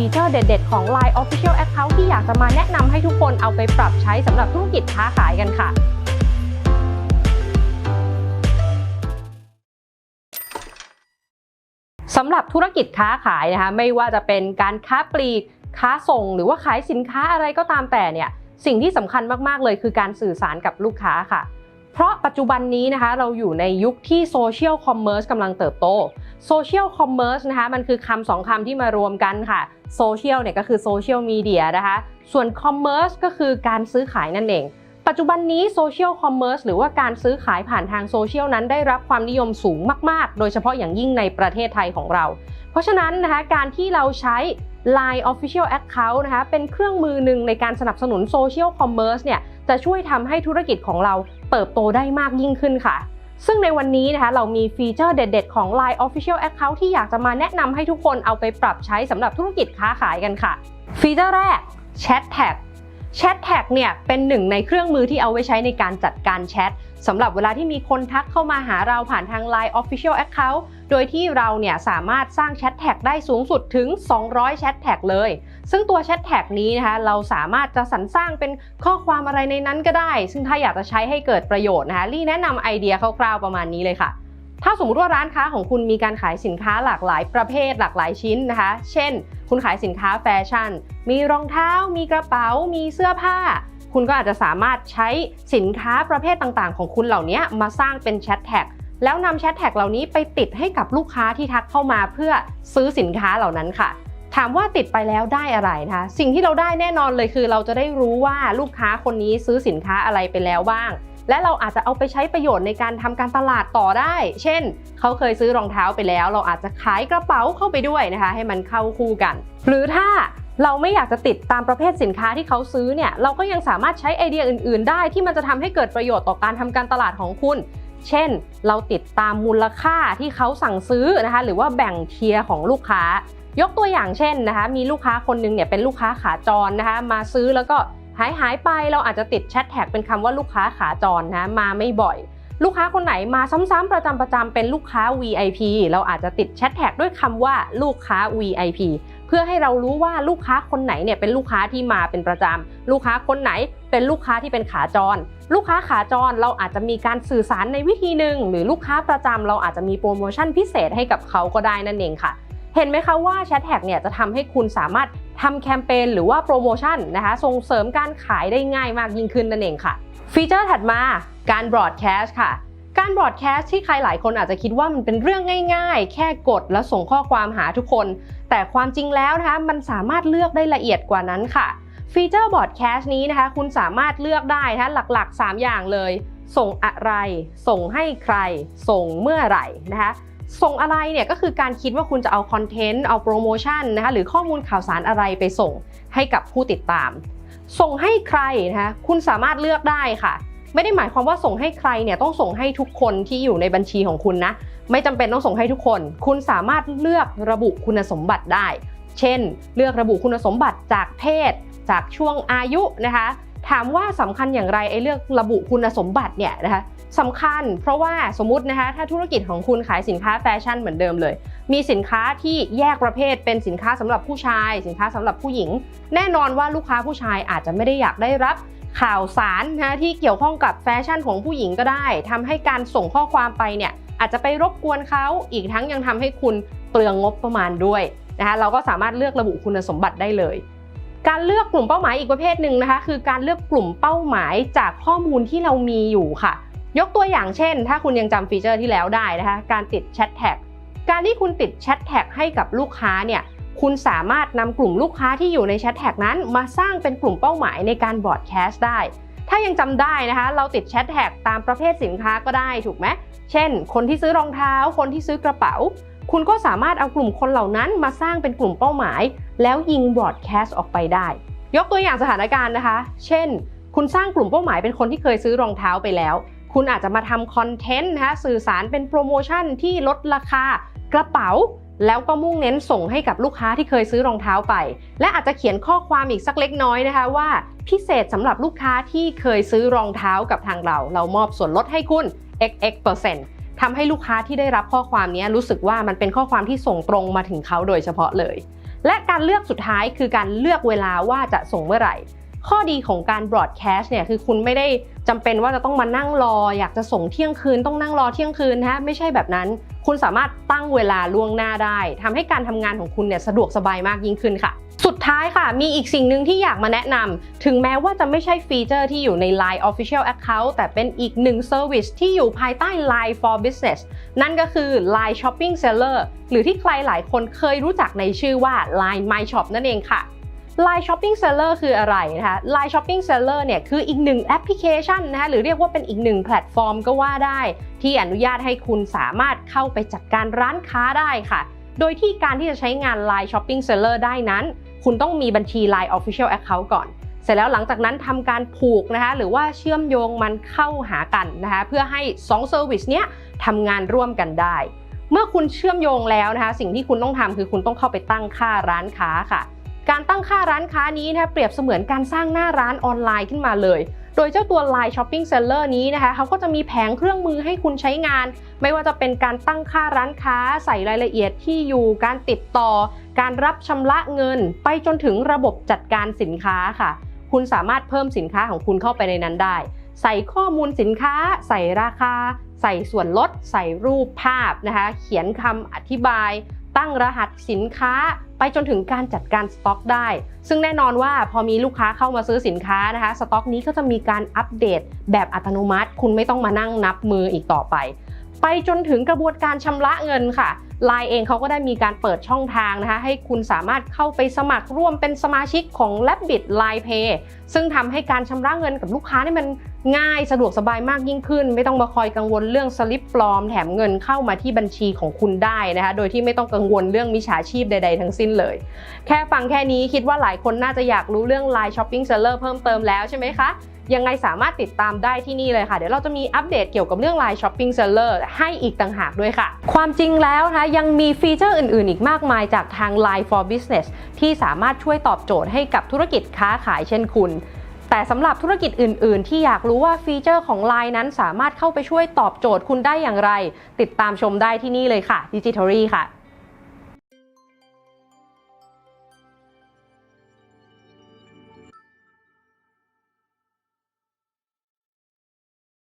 ฟีเจอร์เด็ด ๆ ของ Line Official Account ที่อยากจะมาแนะนำให้ทุกคนเอาไปปรับใช้สำหรับธุรกิจค้าขายกันค่ะสำหรับธุรกิจค้าขายนะคะไม่ว่าจะเป็นการค้าปลีก ค้าส่ง หรือว่าขายสินค้าอะไรก็ตามแต่เนี่ยสิ่งที่สำคัญมากๆเลยคือการสื่อสารกับลูกค้าค่ะ เพราะปัจจุบันนี้นะคะเราอยู่ในยุคที่โซเชียลคอมเมอร์สกำลังเติบโตโซเชียลคอมเมอร์สนะคะมันคือคำสองคำที่มารวมกันค่ะโซเชียลเนี่ยก็คือโซเชียลมีเดียนะคะส่วนคอมเมอร์สก็คือการซื้อขายนั่นเอง ปัจจุบันนี้โซเชียลคอมเมอร์สหรือว่าการซื้อขายผ่านทางโซเชียลนั้นได้รับความนิยมสูงมาก ๆ โดยเฉพาะอย่างยิ่งในประเทศไทยของเรา เพราะฉะนั้นนะคะการที่เราใช้ Line Official Account นะคะเป็นเครื่องมือหนึ่งในการสนับสนุนโซเชียลคอมเมอร์สเนี่ยจะช่วยทำให้ธุรกิจของเรา เติบโตได้มากยิ่งขึ้นค่ะ ซึ่งในวันนี้นะคะเรามีฟีเจอร์เด็ด ๆ ของ Line Official Account ที่อยากจะมาแนะนำให้ทุกคนเอาไปปรับใช้สำหรับธุรกิจค้าขายกันค่ะ ฟีเจอร์แรก Chat Tag แชทแท็กเนี่ยเป็นหนึ่งในเครื่องมือที่เอาไว้ใช้ในการจัดการแชทสำหรับเวลาที่มีคนทักเข้ามาหาเราผ่านทาง Line Official Account โดยที่เราเนี่ยสามารถสร้างแชทแท็กได้สูงสุดถึง 200 แชทแท็กเลย ซึ่งตัวแชทแท็กนี้นะคะเราสามารถจะสรรสร้างเป็นข้อความอะไรในนั้นก็ได้ ซึ่งถ้าอยากจะใช้ให้เกิดประโยชน์นะคะลี่แนะนำไอเดียคร่าวๆประมาณนี้เลยค่ะ ถ้าสมมติว่าร้านค้าของคุณมีการขายสินค้าหลากหลายประเภทหลากหลายชิ้นนะคะ เช่น คุณขายสินค้าแฟชั่น มีรองเท้า มีกระเป๋า มีเสื้อผ้าคุณก็อาจจะสามารถใช้สินค้าประเภทต่างๆ ของคุณเหล่านี้มาสร้างเป็นแชทแท็ก แล้วนำแชทแท็กเหล่านี้ไปติดให้กับลูกค้าที่ทักเข้ามาเพื่อซื้อสินค้าเหล่านั้นค่ะ ถามว่าติดไปแล้วได้อะไรนะคะสิ่งที่เราได้แน่นอนเลยคือ เราจะได้รู้ว่าลูกค้าคนนี้ซื้อสินค้าอะไรไปแล้วบ้าง และเราอาจจะเอาไปใช้ประโยชน์ในการทำการตลาดต่อได้ เช่น เขาเคยซื้อรองเท้าไปแล้ว เราอาจจะขายกระเป๋าเข้าไปด้วยนะคะ ให้มันเข้าคู่กัน หรือถ้าเราไม่อยากจะติดตามประเภทสินค้าที่เขาซื้อเนี่ย เราก็ยังสามารถใช้ไอเดียอื่น ๆ ได้ที่มันจะทำให้เกิดประโยชน์ต่อการทำการตลาดของคุณ เช่น เราติดตามมูลค่าที่เขาสั่งซื้อนะคะ หรือว่าแบ่งเทียร์ของลูกค้า ยกตัวอย่างเช่นนะคะ มีลูกค้าคนหนึงเนี่ยเป็นลูกค้าขาจรนะคะ มาซื้อแล้วก็หายหายไปเราอาจจะติดแชทแท็กเป็นคำว่าลูกค้าขาจรนะมาไม่บ่อย ลูกค้าคนไหนมาซ้ำๆประจำประจำเป็นลูกค้า VIP เราอาจจะติดแชทแท็กด้วยคำว่าลูกค้า VIP เพื่อให้เรารู้ว่าลูกค้าคนไหนเนี่ยเป็นลูกค้าที่มาเป็นประจำลูกค้าคนไหน เป็นลูกค้าที่เป็นขาจร ลูกค้าขาจรเราอาจจะมีการสื่อสารในวิธีหนึ่ง หรือลูกค้าประจำเราอาจจะมีโปรโมชั่นพิเศษให้กับเขาก็ได้นั่นเองค่ะ เห็นไหมคะว่าแชทแท็กเนี่ยจะทำให้คุณสามารถทำแคมเปญหรือว่าโปรโมชั่นนะคะส่งเสริมการขายได้ง่ายมากยิ่งขึ้นนั่นเองค่ะ ฟีเจอร์ถัดมาการบรอดแคสต์ค่ะการบรอดแคสต์ที่ใครหลายคนอาจจะคิดว่ามันเป็นเรื่องง่าย ๆ แค่กดแล้วส่งข้อความหาทุกคน แต่ความจริงแล้วนะคะมันสามารถเลือกได้ละเอียดกว่านั้นค่ะ ฟีเจอร์บอร์ดแคสต์นี้นะคะ คุณสามารถเลือกได้นะคะหลักๆ 3 อย่างเลย ส่งอะไร ส่งให้ใคร ส่งเมื่อไหร่นะคะส่งอะไรเนี่ยก็คือการคิดว่าคุณจะเอาคอนเทนต์เอาโปรโมชั่นนะคะหรือข้อมูลข่าวสารอะไรไปส่งให้กับผู้ติดตาม ส่งให้ใครนะคะคุณสามารถเลือกได้ค่ะ ไม่ได้หมายความว่าส่งให้ใครเนี่ยต้องส่งให้ทุกคนที่อยู่ในบัญชีของคุณนะไม่จำเป็นต้องส่งให้ทุกคน คุณสามารถเลือกระบุคุณสมบัติได้ เช่น เลือกระบุคุณสมบัติจากเพศ จากช่วงอายุนะคะ ถามว่าสำคัญอย่างไรไอ้เลือกระบุคุณสมบัติเนี่ยนะคะสำคัญ เพราะว่าสมมตินะคะถ้าธุรกิจของคุณขายสินค้าแฟชั่นเหมือนเดิมเลย มีสินค้าที่แยกประเภทเป็นสินค้าสำหรับผู้ชาย สินค้าสำหรับผู้หญิง แน่นอนว่าลูกค้าผู้ชายอาจจะไม่ได้อยากได้รับข่าวสารนะที่เกี่ยวข้องกับแฟชั่นของผู้หญิงก็ได้ทำให้การส่งข้อความไปเนี่ยอาจจะไปรบกวนเขาอีกทั้งยังทำให้คุณเปลืองงบประมาณด้วยนะคะเราก็สามารถเลือกระบุคุณสมบัติได้เลย การเลือกกลุ่มเป้าหมายอีกประเภทหนึ่งนะคะ คือการเลือกกลุ่มเป้าหมายจากข้อมูลที่เรามีอยู่ค่ะ ยกตัวอย่างเช่น ถ้าคุณยังจำฟีเจอร์ที่แล้วได้นะคะ การติดแชทแท็กการที่คุณติดแชทแท็กให้กับลูกค้าเนี่ยคุณสามารถนำกลุ่มลูกค้าที่อยู่ในแชทแท็กนั้นมาสร้างเป็นกลุ่มเป้าหมายในการบอร์ดแคสต์ได้ ถ้ายังจำได้นะคะ เราติดแชทแท็กตามประเภทสินค้าก็ได้ถูกไหมเช่น คนที่ซื้อรองเท้า คนที่ซื้อกระเป๋า คุณก็สามารถเอากลุ่มคนเหล่านั้นมาสร้างเป็นกลุ่มเป้าหมาย แล้วยิงบอร์ดแคสต์ออกไปได้ ยกตัวอย่างสถานการณ์นะคะ เช่น คุณสร้างกลุ่มเป้าหมายเป็นคนที่เคยซื้อรองเท้าไปแล้ว คุณอาจจะมาทำคอนเทนต์นะคะสื่อสารเป็นโปรโมชั่นที่ลดราคากระเป๋า แล้วก็มุ่งเน้นส่งให้กับลูกค้าที่เคยซื้อรองเท้าไป และอาจจะเขียนข้อความอีกสักเล็กน้อยนะคะว่า พิเศษสำหรับลูกค้าที่เคยซื้อรองเท้ากับทางเรา เรามอบส่วนลดให้คุณ xx เปอร์เซ็นต์ทำให้ลูกค้าที่ได้รับข้อความนี้รู้สึกว่ามันเป็นข้อความที่ส่งตรงมาถึงเขาโดยเฉพาะเลย และการเลือกสุดท้ายคือการเลือกเวลาว่าจะส่งเมื่อไหร่ ข้อดีของการ broadcast เนี่ยคือคุณไม่ได้จำเป็นว่าจะต้องมานั่งรอ อยากจะส่งเที่ยงคืนต้องนั่งรอเที่ยงคืนนะฮะไม่ใช่แบบนั้น คุณสามารถตั้งเวลาล่วงหน้าได้ทำให้การทำงานของคุณเนี่ยสะดวกสบายมากยิ่งขึ้นค่ะส ท้ายค่ะมีอีกสิ่งหนึ่งที่อยากมาแนะนำถึงแม้ว่าจะไม่ใช่ฟีเจอร์ที่อยู่ใน Line Official Account แต่เป็นอีกหนึ่ง Service ที่อยู่ภายใต้ Line for Business นั่นก็คือ Line Shopping Seller หรือที่ใครหลายคนเคยรู้จักในชื่อว่า Line My Shop นั่นเองค่ะ Line Shopping Seller คืออะไรนะคะ Line Shopping Seller เนี่ยคืออีกหนึ่งแอปพลิเคชันนะคะหรือเรียกว่าเป็นอีกหนึ่งแพลตฟอร์มก็ว่าได้ ที่อนุญาตให้คุณสามารถเข้าไปจัดการร้านค้าได้ค่ะ โดยที่การที่จะใช้งาน Line Shopping Seller ได้นั้น คุณต้องมีบัญชี Line Official Account ก่อน เสร็จแล้วหลังจากนั้นทำการผูกนะคะหรือว่าเชื่อมโยงมันเข้าหากันนะคะเพื่อให้2 Service เนี้ยทำงานร่วมกันได้ เมื่อคุณเชื่อมโยงแล้วนะคะสิ่งที่คุณต้องทำคือคุณต้องเข้าไปตั้งค่าร้านค้าค่ะ การตั้งค่าร้านค้านี้นะเปรียบเสมือนการสร้างหน้าร้านออนไลน์ขึ้นมาเลย โดยเจ้าตัว Line Shopping Seller นี้นะคะเขาก็จะมีแผงเครื่องมือให้คุณใช้งาน ไม่ว่าจะเป็นการตั้งค่าร้านค้า ใส่รายละเอียดที่อยู่ การติดต่อ การรับชำระเงิน ไปจนถึงระบบจัดการสินค้าค่ะ คุณสามารถเพิ่มสินค้าของคุณเข้าไปในนั้นได้ ใส่ข้อมูลสินค้า ใส่ราคา ใส่ส่วนลด ใส่รูปภาพนะคะ เขียนคำอธิบาย ตั้งรหัสสินค้าไปจนถึงการจัดการสต็อกได้ ซึ่งแน่นอนว่าพอมีลูกค้าเข้ามาซื้อสินค้านะคะ สต็อกนี้ก็จะมีการอัปเดตแบบอัตโนมัติ คุณไม่ต้องมานั่งนับมืออีกต่อไป ไปจนถึงกระบวนการชำระเงินค่ะ Line เองเขาก็ได้มีการเปิดช่องทางนะคะ ให้คุณสามารถเข้าไปสมัครร่วมเป็นสมาชิกของ l a b b i t Line Pay ซึ่งทำให้การชำระเงินกับลูกค้านี่มัน ง่ายสะดวกสบายมากยิ่งขึ้น ไม่ต้องมาคอยกังวลเรื่องสลิปปลอม แถมเงินเข้ามาที่บัญชีของคุณได้นะคะ โดยที่ไม่ต้องกังวลเรื่องมิจฉาชีพใด ๆ ทั้งสิ้นเลย แค่ฟังแค่นี้คิดว่าหลายคนน่าจะอยากรู้เรื่อง Line Shopping Seller เพิ่มเติมแล้วใช่ไหมคะยังไงสามารถติดตามได้ที่นี่เลยค่ะ เดี๋ยวเราจะมีอัปเดตเกี่ยวกับเรื่อง Line Shopping Seller ให้อีกต่างหากด้วยค่ะ ความจริงแล้วนะคะยังมีฟีเจอร์อื่น ๆ อีกมากมายจากทาง Line for Business ที่สามารถช่วยตอบโจทย์ให้กับธุรกิจค้าขายเช่นคุณ แต่สำหรับธุรกิจอื่น ๆ ที่อยากรู้ว่าฟีเจอร์ของ Line นั้นสามารถเข้าไปช่วยตอบโจทย์คุณได้อย่างไร ติดตามชมได้ที่นี่เลยค่ะ Digitory ค่ะ